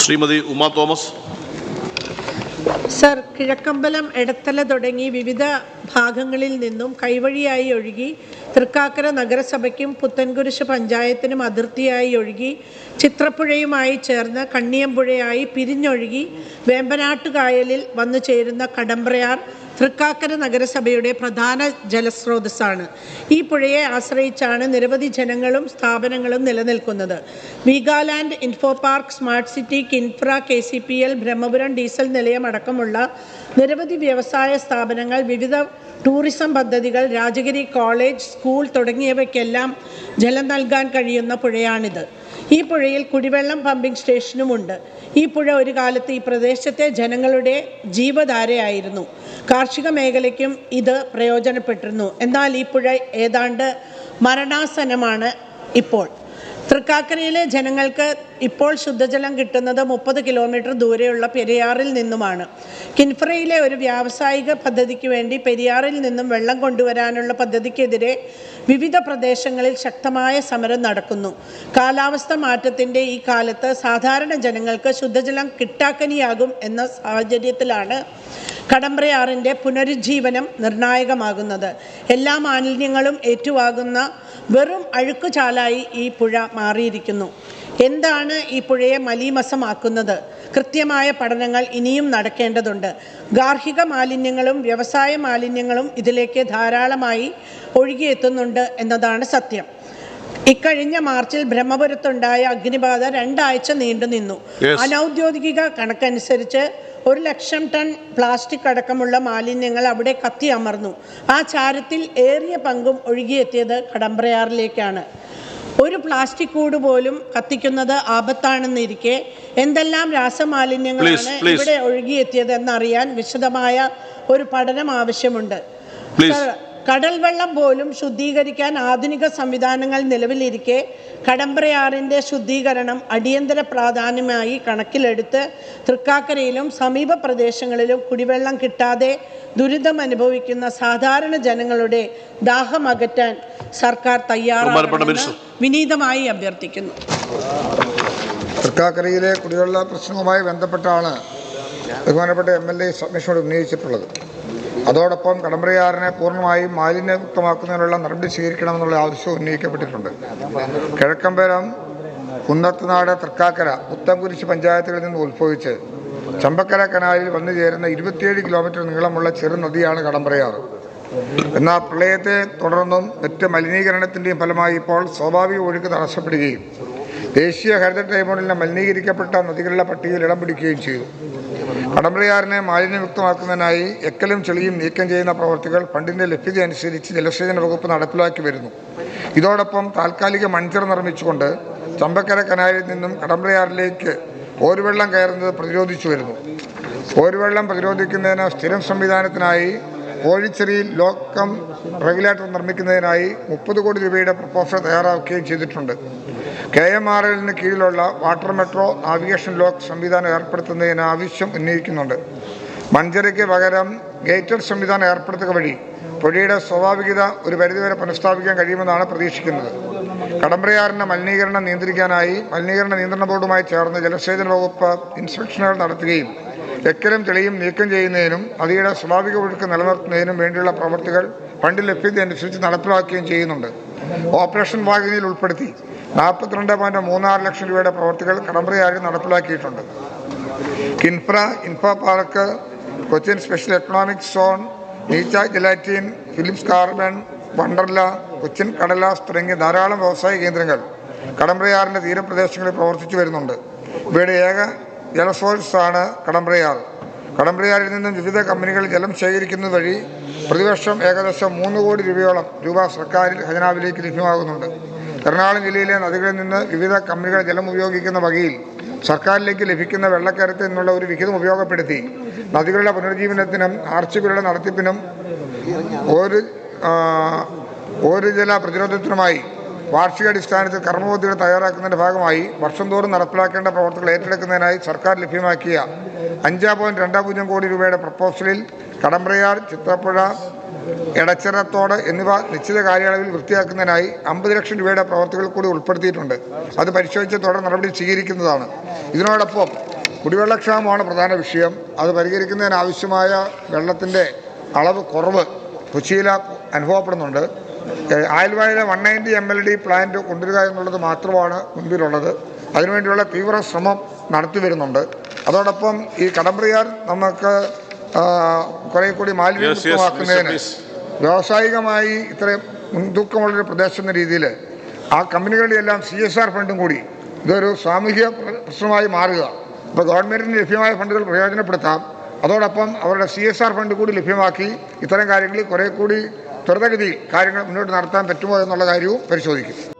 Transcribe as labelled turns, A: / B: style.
A: Shrimati Uma Thomas.
B: Sir Kizhakkambalam Edathala തുടങ്ങി വിവിധ ഭാഗങ്ങളിൽ നിന്നും കൈവഴിയായി ഒഴുകി തൃക്കാക്കര നഗരസഭയ്ക്കും പുത്തൻകുരിശ് പഞ്ചായത്തിനും അതിർത്തിയായി ഒഴുകി ചിത്രപ്പുഴയുമായി ചേർന്ന് കണ്ണിയമ്പുഴയായി പിരിഞ്ഞൊഴുകി വേമ്പനാട്ടുകായലിൽ വന്നു ചേരുന്ന കടമ്പ്രയാർ തൃക്കാക്കര നഗരസഭയുടെ പ്രധാന ജലസ്രോതസ്സാണ്. ഈ പുഴയെ ആശ്രയിച്ചാണ് നിരവധി ജനങ്ങളും സ്ഥാപനങ്ങളും നിലനിൽക്കുന്നത്. Veegaland info park smart city Kinfra K C P L Brahmapuram diesel നിലയം അടക്കമുള്ള നിരവധി വ്യവസായ സ്ഥാപനങ്ങൾ വിവിധ ടൂറിസം പദ്ധതികൾ രാജഗിരി കോളേജ് സ്കൂൾ തുടങ്ങിയവയ്ക്കെല്ലാം ജലം നൽകാൻ കഴിയുന്ന പുഴയാണിത്. ഈ പുഴയിൽ കുടിവെള്ളം പമ്പിംഗ് സ്റ്റേഷനുമുണ്ട്. ഈ പുഴ ഒരു കാലത്ത് ഈ പ്രദേശത്തെ ജനങ്ങളുടെ ജീവധാരയായിരുന്നു. കാർഷിക മേഖലയ്ക്കും ഇത് പ്രയോജനപ്പെട്ടിരുന്നു. എന്നാൽ ഈ പുഴ ഏതാണ്ട് മരണാസനമാണ് ഇപ്പോൾ. തൃക്കാക്കരയിലെ ജനങ്ങൾക്ക് ഇപ്പോൾ ശുദ്ധജലം കിട്ടുന്നത് മുപ്പത് കിലോമീറ്റർ ദൂരെയുള്ള പെരിയാറിൽ നിന്നുമാണ്. കിൻഫ്രയിലെ ഒരു വ്യാവസായിക പദ്ധതിക്ക് വേണ്ടി പെരിയാറിൽ നിന്നും വെള്ളം കൊണ്ടുവരാനുള്ള പദ്ധതിക്കെതിരെ വിവിധ പ്രദേശങ്ങളിൽ ശക്തമായ സമരം നടക്കുന്നു. കാലാവസ്ഥ മാറ്റത്തിന്റെ ഈ കാലത്ത് സാധാരണ ജനങ്ങൾക്ക് ശുദ്ധജലം കിട്ടാക്കനിയാകും എന്ന സാഹചര്യത്തിലാണ് കടമ്പ്രയാറിന്റെ പുനരുജ്ജീവനം നിർണായകമാകുന്നത്. എല്ലാ മാലിന്യങ്ങളും ഏറ്റുവാകുന്ന വെറും അഴുക്കുചാലായി ഈ പുഴ മാറിയിരിക്കുന്നു. എന്താണ് ഈ പുഴയെ മലീമസമാക്കുന്നത്? കൃത്യമായ പഠനങ്ങൾ ഇനിയും നടക്കേണ്ടതുണ്ട്. ഗാർഹിക മാലിന്യങ്ങളും വ്യവസായ മാലിന്യങ്ങളും ഇതിലേക്ക് ധാരാളമായി ഒഴുകിയെത്തുന്നുണ്ട് എന്നതാണ് സത്യം. ഇക്കഴിഞ്ഞ മാർച്ചിൽ ബ്രഹ്മപുരത്തുണ്ടായ അഗ്നിബാധ രണ്ടാഴ്ച നീണ്ടു
A: നിന്നു.
B: അനൗദ്യോഗിക കണക്കനുസരിച്ച് ഒരു ലക്ഷം ടൺ പ്ലാസ്റ്റിക് അടക്കമുള്ള മാലിന്യങ്ങൾ അവിടെ കത്തി അമർന്നു. ആ ചാരത്തിൽ ഏറിയ പങ്കും ഒഴുകിയെത്തിയത് കടമ്പ്രയാറിലേക്കാണ്. ഒരു പ്ലാസ്റ്റിക് കൂട് പോലും കത്തിക്കുന്നത് ആപത്താണെന്നിരിക്കെ എന്തെല്ലാം രാസമാലിന്യങ്ങളാണ്. ഇവിടെ ഒഴുകിയെത്തിയത് എന്നറിയാൻ വിശദമായ ഒരു പഠനം ആവശ്യമുണ്ട്. കടൽ വെള്ളം പോലും ശുദ്ധീകരിക്കാൻ ആധുനിക സംവിധാനങ്ങൾ നിലവിലിരിക്കെ കടമ്പ്രയാറിന്റെ ശുദ്ധീകരണം അടിയന്തര പ്രാധാന്യമായി കണക്കിലെടുത്ത് തൃക്കാക്കരയിലും സമീപ പ്രദേശങ്ങളിലും കുടിവെള്ളം കിട്ടാതെ ദുരിതം അനുഭവിക്കുന്ന സാധാരണ ജനങ്ങളുടെ ദാഹം അകറ്റാൻ സർക്കാർ
A: തയ്യാറാണ്
B: തയ്യാറാണെന്ന് വിനീതമായി അഭ്യർത്ഥിക്കുന്നു.
C: തൃക്കാക്കരയിലെ കുടിവെള്ള പ്രശ്നവുമായി ബന്ധപ്പെട്ടാണ് ബഹുമാനപ്പെട്ട എം എൽ എ സബ്മിഷനോട് ഉന്നയിച്ചിട്ടുള്ളത്. അതോടൊപ്പം കടമ്പ്രയാറിനെ പൂർണമായും മാലിന്യമുക്തമാക്കുന്നതിനുള്ള നടപടി സ്വീകരിക്കണമെന്നുള്ള ആവശ്യം ഉന്നയിക്കപ്പെട്ടിട്ടുണ്ട്. കിഴക്കമ്പലം കുന്നത്തുനാട് തൃക്കാക്കര പുത്തംകുരിശ് പഞ്ചായത്തുകളിൽ നിന്ന് ഉത്ഭവിച്ച് ചമ്പക്കര കനാലിൽ വന്നു ചേരുന്ന ഇരുപത്തിയേഴ് കിലോമീറ്റർ നീളമുള്ള ചെറു നദിയാണ് കടമ്പ്രയാറ് എന്നാൽ പ്രളയത്തെ തുടർന്നും മറ്റ് മലിനീകരണത്തിന്റെയും ഫലമായി ഇപ്പോൾ സ്വാഭാവിക ഒഴുക്ക് തടസ്സപ്പെടുകയും ദേശീയ ഹരിത ട്രൈബ്യൂണലിനെ മലിനീകരിക്കപ്പെട്ട നദികളുടെ പട്ടികയിൽ ഇടം പിടിക്കുകയും ചെയ്തു. കടമ്പ്രയാറിനെ മാലിന്യമുക്തമാക്കുന്നതിനായി എക്കലും ചെളിയും നീക്കം ചെയ്യുന്ന പ്രവർത്തികൾ ഫണ്ടിന്റെ ലഭ്യത അനുസരിച്ച് ജലസേചന വകുപ്പ് നടപ്പിലാക്കി വരുന്നു. ഇതോടൊപ്പം താൽക്കാലിക മൺചിറ നിർമ്മിച്ചുകൊണ്ട് ചമ്പക്കര കനാലിൽ നിന്നും കടമ്പ്രയാറിലേക്ക് ഓരുവെള്ളം കയറുന്നത് പ്രതിരോധിച്ചു വരുന്നു. ഓരുവെള്ളം പ്രതിരോധിക്കുന്നതിന് സ്ഥിരം സംവിധാനത്തിനായി കോഴിച്ചെറിയിൽ ലോക്കം റെഗുലേറ്റർ നിർമ്മിക്കുന്നതിനായി മുപ്പത് കോടി രൂപയുടെ പ്രപ്പോസൽ തയ്യാറാക്കുകയും ചെയ്തിട്ടുണ്ട്. കെ എം ആർ എല്ലിന് കീഴിലുള്ള വാട്ടർ മെട്രോ നാവിഗേഷൻ ലോക്ക് സംവിധാനം ഏർപ്പെടുത്തുന്നതിന് ആവശ്യം ഉന്നയിക്കുന്നുണ്ട്. മഞ്ചരയ്ക്ക് പകരം ഗേറ്റഡ് സംവിധാനം ഏർപ്പെടുത്തുക വഴി പുഴയുടെ സ്വാഭാവികത ഒരു പരിധിവരെ പുനഃസ്ഥാപിക്കാൻ കഴിയുമെന്നാണ് പ്രതീക്ഷിക്കുന്നത്. കടമ്പറയാറിന്റെ മലിനീകരണം നിയന്ത്രിക്കാനായി മലിനീകരണ നിയന്ത്രണ ബോർഡുമായി ചേർന്ന് ജലസേചന വകുപ്പ് ഇൻസ്പെക്ഷനുകൾ നടത്തുകയും എക്കലും തെളിയും നീക്കം ചെയ്യുന്നതിനും നദിയുടെ സ്വാഭാവിക ഒഴുക്ക് നിലനിർത്തുന്നതിനും വേണ്ടിയുള്ള പ്രവർത്തികൾ ഫണ്ട് ലഭ്യത അനുസരിച്ച് നടപ്പിലാക്കുകയും ചെയ്യുന്നുണ്ട്. ഓപ്പറേഷൻ വാഹിനിയിൽ ഉൾപ്പെടുത്തി നാൽപ്പത്തിരണ്ട് പോയിന്റ് മൂന്നാറ് ലക്ഷം രൂപയുടെ പ്രവർത്തികൾ കടമ്പറിയായി നടപ്പിലാക്കിയിട്ടുണ്ട്. Kinfra info park Cochin special economic zone Nietzsche gelatin Philips carbon Wonderla Cochin കടലാസ് തുടങ്ങിയ ധാരാളം വ്യവസായ കേന്ദ്രങ്ങൾ കടമ്പ്രയാറിന്റെ തീരപ്രദേശങ്ങളിൽ പ്രവർത്തിച്ചു വരുന്നുണ്ട്. ഇവയുടെ ഏക ജലസ്രോതസ്സാണ് കടമ്പ്രയാർ. കടമ്പ്രയാറിൽ നിന്നും വിവിധ കമ്പനികൾ ജലം ശേഖരിക്കുന്നത് വഴി പ്രതിവർഷം ഏകദേശം മൂന്ന് കോടി രൂപയോളം രൂപ സർക്കാരിൽ ഖജനാവിലേക്ക് ലഭ്യമാകുന്നുണ്ട്. എറണാകുളം ജില്ലയിലെ നദികളിൽ നിന്ന് വിവിധ കമ്പനികൾ ജലം ഉപയോഗിക്കുന്ന വകയിൽ സർക്കാരിലേക്ക് ലഭിക്കുന്ന വെള്ളക്കരത്തിൽ നിന്നുള്ള ഒരു വിഹിതം ഉപയോഗപ്പെടുത്തി നദികളുടെ പുനരുജ്ജീവനത്തിനും ആർച്ചുകളുടെ നടത്തിപ്പിനും ഒരു ഒരു ജല പ്രതിരോധത്തിനുമായി വാർഷികാടിസ്ഥാനത്തിൽ കർമ്മപദ്ധതികൾ തയ്യാറാക്കുന്നതിന്റെ ഭാഗമായി വർഷം തോറും നടപ്പിലാക്കേണ്ട പ്രവർത്തനങ്ങൾ ഏറ്റെടുക്കുന്നതിനായി സർക്കാർ ലഭ്യമാക്കിയ അഞ്ച് പോയിന്റ് രണ്ട് പൂജ്യം കോടി രൂപയുടെ പ്രപ്പോസലിൽ കടമ്പ്രയാർ ചിത്രപ്പുഴ എടച്ചിറത്തോട് എന്നിവ നിശ്ചിത കാലയളവിൽ വൃത്തിയാക്കുന്നതിനായി അമ്പത് ലക്ഷം രൂപയുടെ പ്രവർത്തികൾ കൂടി ഉൾപ്പെടുത്തിയിട്ടുണ്ട്. അത് പരിശോധിച്ച് തുടർ നടപടി സ്വീകരിക്കുന്നതാണ്. ഇതിനോടൊപ്പം കുടിവെള്ളക്ഷാമമാണ് പ്രധാന വിഷയം. അത് പരിഹരിക്കുന്നതിനാവശ്യമായ വെള്ളത്തിന്റെ അളവ് കുറവ് കൊച്ചിയിൽ അനുഭവപ്പെടുന്നുണ്ട്. ആലുവയിലെ one ninety M L D plant കൊണ്ടുവരിക എന്നുള്ളത് മാത്രമാണ് മുൻപിലുള്ളത്. അതിനുവേണ്ടിയുള്ള തീവ്ര ശ്രമം നടത്തി വരുന്നുണ്ട് അതോടൊപ്പം ഈ കടമ്പ്രിയാർ നമുക്ക് കുറെ കൂടി. മാലിന്യമുക്തമാക്കുന്നതിന്. വ്യാവസായികമായി ഇത്രയും മുൻതൂക്കമുള്ളൊരു പ്രദേശം എന്ന രീതിയിൽ ആ കമ്പനികളുടെ എല്ലാം സി എസ് ആർ ഫണ്ടും കൂടി ഇതൊരു സാമൂഹിക പ്രശ്നമായി മാറുക അപ്പോൾ ഗവൺമെന്റിന് ലഭ്യമായ ഫണ്ടുകൾ പ്രയോജനപ്പെടുത്താം അതോടൊപ്പം അവരുടെ സി എസ് ആർ ഫണ്ട് കൂടി ലഭ്യമാക്കി ഇത്തരം കാര്യങ്ങളിൽ കുറേ കൂടി ത്വരിതഗതിയിൽ കാര്യങ്ങൾ മുന്നോട്ട് നടത്താൻ പറ്റുമോ എന്നുള്ള കാര്യവും പരിശോധിക്കും